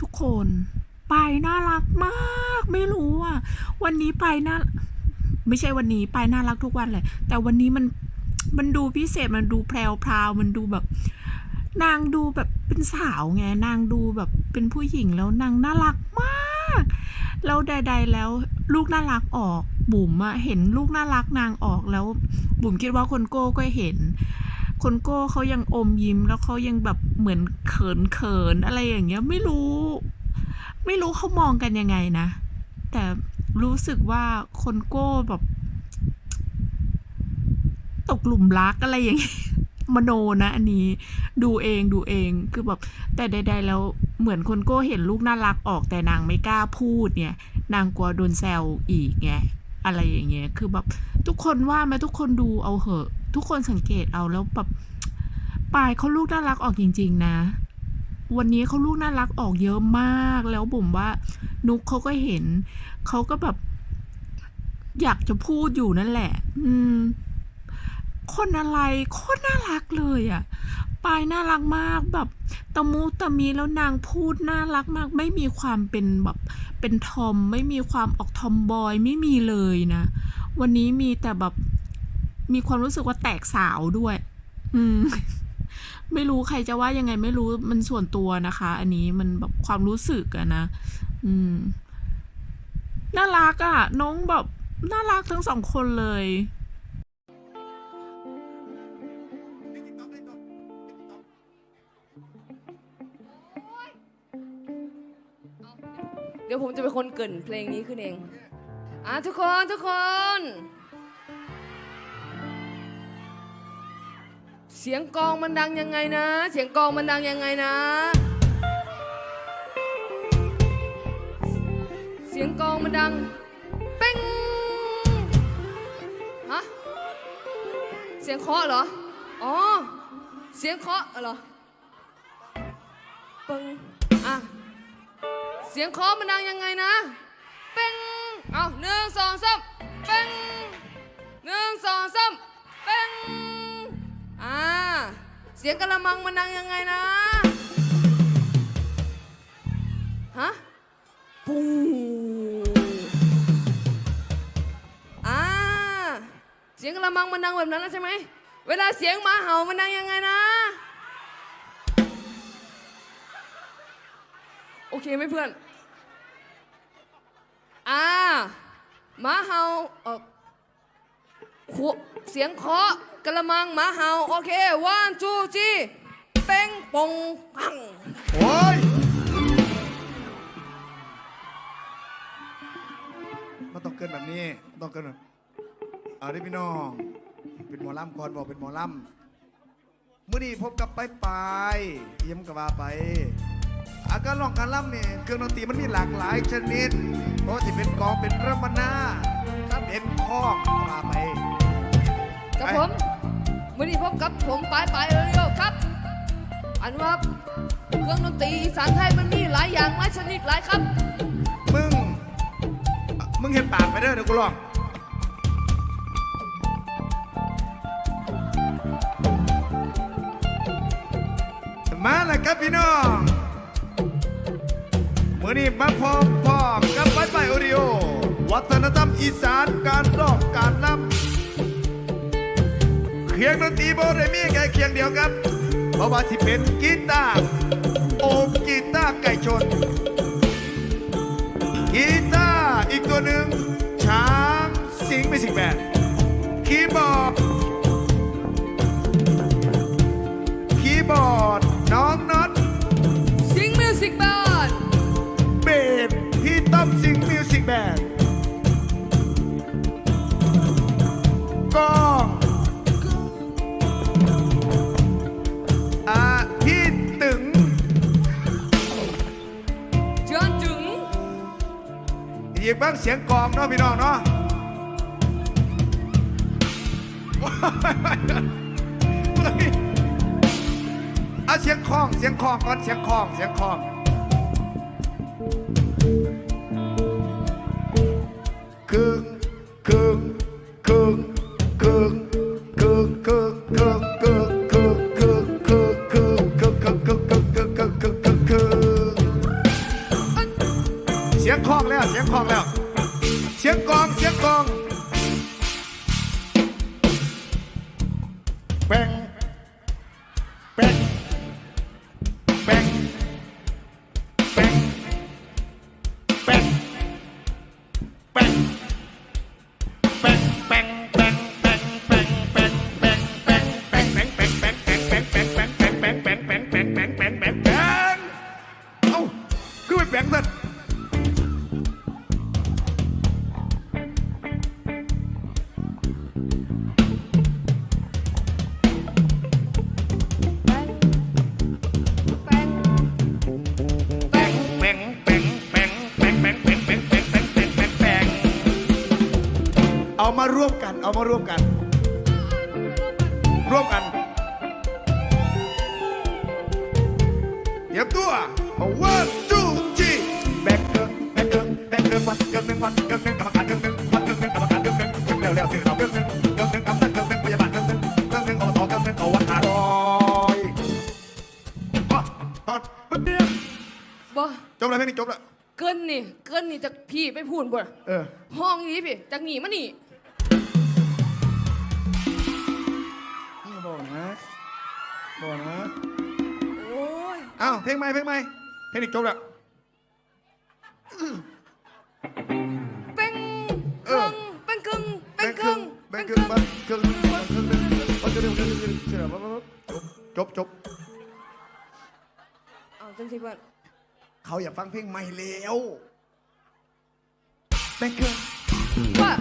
ทุกคนไปน่ารักมาก ไม่รู้อะ วันนี้ไปน่าไม่ใช่วันนี้ไปน่ารักทุกวันเลย แต่วันนี้มันมันดูพิเศษมันดูแพรวพราวมันดูแบบ นางดูแบบเป็นสาวไงนางดูแบบเป็นผู้หญิงแล้วนางน่ารักมากแล้วใด ๆ แล้วลูกน่ารักออกบุ๋มอะเห็นลูกน่ารักนางออกแล้ว บุ๋มคิดว่าคนโก้ก็เห็น คนโก้เขายังอมยิ้ม แล้วเขายังแบบเหมือนเขินเขินอะไรอย่างเงี้ยไม่รู้ ไม่รู้เขามองกันยังไงนะ แต่รู้สึกว่าคนโก้แบบ ตกหลุมรักอะไรอย่างเงี้ยมโนนะอันนี้ดูเองดูเองคือแบบแต่ใด ๆ แล้วเหมือนคนโก้เห็นลูกน่ารักออกแต่นางไม่กล้าพูดเนี่ย นางกลัวโดนแซวอีกไงอะไรอย่างเงี้ยคือแบบทุกคนว่าไหมทุกคนดูเอาเหอะ ทุกคนสังเกตเอาแล้วแบบปายเขาลูกน่ารักออกจริง ๆ นะ วันนี้เขาลูกน่ารักออกเยอะมาก แล้วบุ๋มว่า นุกเขาก็เห็นเขาก็แบบ อยากจะพูดอยู่นั่นแหละ อืม คนอะไรโคตรน่ารักเลยอะ่ะปายน่ารักมากแบบตะมูตะมีแล้วนางพูดน่ารักมาก ไม่มีความเป็นแบบเป็นทอม ไม่มีความออกทอมบอยไม่มีเลยนะ วันนี้มีแต่แบบ มีความรู้สึกว่าแตกสาวด้วย อืม ไม่รู้ใครจะว่ายังไงไม่รู้มันส่วนตัวนะคะ อันนี้มันแบบความรู้สึกอะนะ อืม น่ารักอะน้องแบบน่ารักทั้งสองคนเลยเดี๋ยวผมจะเป็นคนเกินเพลงนี้ขึ้นเอง อะทุกคนทุกคน เสียงกลองมันดังยังไงนะ เสียงกลองมันดังยังไงนะ เสียงกลองมันดังเป้งฮะเสียงเคาะเหรอ อ๋อ เสียงเคาะเหรอปึ้งอะ เสียงเคาะมันดังยังไงนะเป้งเอาหนึ่งสองสามเป้งหนึ่งสองสามเป้ง สียงกระมังมันดังยังไงนะ ฮะปูอ่า เสียงกระมังมันดังแบบนั้นแล้วใช่ไหม เวลาเสียงหมาเห่ามันดังยังไงนะ โอเคไหมเพื่อน อ่าหมาเห่าเออเสียงเคาะ กระมังหมาเห่าโอเค one two three เป้งปงปังโอ้ยมันต้องเกินแบบนี้มันต้องเกินแบบเอาดิพี่น้อง เป็นหมอลำก่อนบอกเป็นหมอลำมื่อนี้พบกับไปไปายเยี่ยมกับว่าไป อาการร้องการล่ำเนี่ยเครื่องดนตรีมันมีหลากหลายชนิดเพราะว่าที่เป็นกลองเป็นระมนาถ้าเป็นข้องมาไป กับไปผม กับผมปายปายเรียวครับ อันว่าเครื่องดนตรีอีสานไทยมันมีหลายอย่างหลายชนิดหลายครับ มึง มึงเห็นปากไปเด้อเดี๋ยวกูร้องมาแล้วครับพี่น้องเมื่อนี้มาพร้อมพร้อมกับไฟไฟโอริโอ วัฒนธรรมอีสานการร้องการ คียงดนตรีโบเรมีแค่เคียงเดียวครับเพราะว่าที่เป็นกีตาร์โอมกีตาร์ไก่ชนกีตาร์อีกตัวหนึ่งช้างสิงห์ไม่สิงแบนคีย์บอร์ดคีย์บอร์ดน้องน็อตสิงมิวสิกบอร์ดเบสพี่ต้อมสิงห์มิวสิกแบน อีกบ้างเสียงกลองเนาะพี่น้องเนาะเอาเสียงคล้องเสียงคล้องก่อนเสียงคล้องเสียงคล้อง สียงคล้องแล้ว เสียงคล้องแล้ว เสียงกองเสียงกองแป้ง มาร่วมกัน เอามาร่วมกัน ร่วมกันเตรียมตัว one two three แบกเกินแบกเกินแบกเกินวันเกินหนึ่งวันเกินหนึ่งกรรมการเกินหนึ่งวันเกินหนึ่งกรรมการเกินหนึ่งเกินเร็วเร็วสิเราเกินหนึ่งเกินหนึ่งกำนันเกินหนึ่งพยาบาลเกินหนึ่งเกินหนึ่งอบตเกินหนึ่งเอาวัดหาดอยฮอดฮอดปึ๊บเดียวบ่จบแล้วเพลงนี้จบแล้ว เกินนี่ เกินนี่จากพี่ไปพูดบ่เออ ห้องนี้พี่จากหนีมานี่ บอกนะโอ้ยอ้าวเพลงใหม่เพลงใหม่เพลงนี้จบแล้วแป้งเอเกิองแป้งเกิงแป้แบ่งงคเกิรึ่งงแป้แบ่งงคเกิรึ่งงบ้างครึ่งหนึ่งบ้างครึ่งหนึ่งเอาเดี๋ยวเดี๋ยวเดี๋ยวเดี๋ยวเดี๋ยวปั๊บปั๊บปั๊บจบจบเอาจังสิเพื่อนเขาอยากฟังเพลงใหม่แล้วแบ่งครึ่งว่า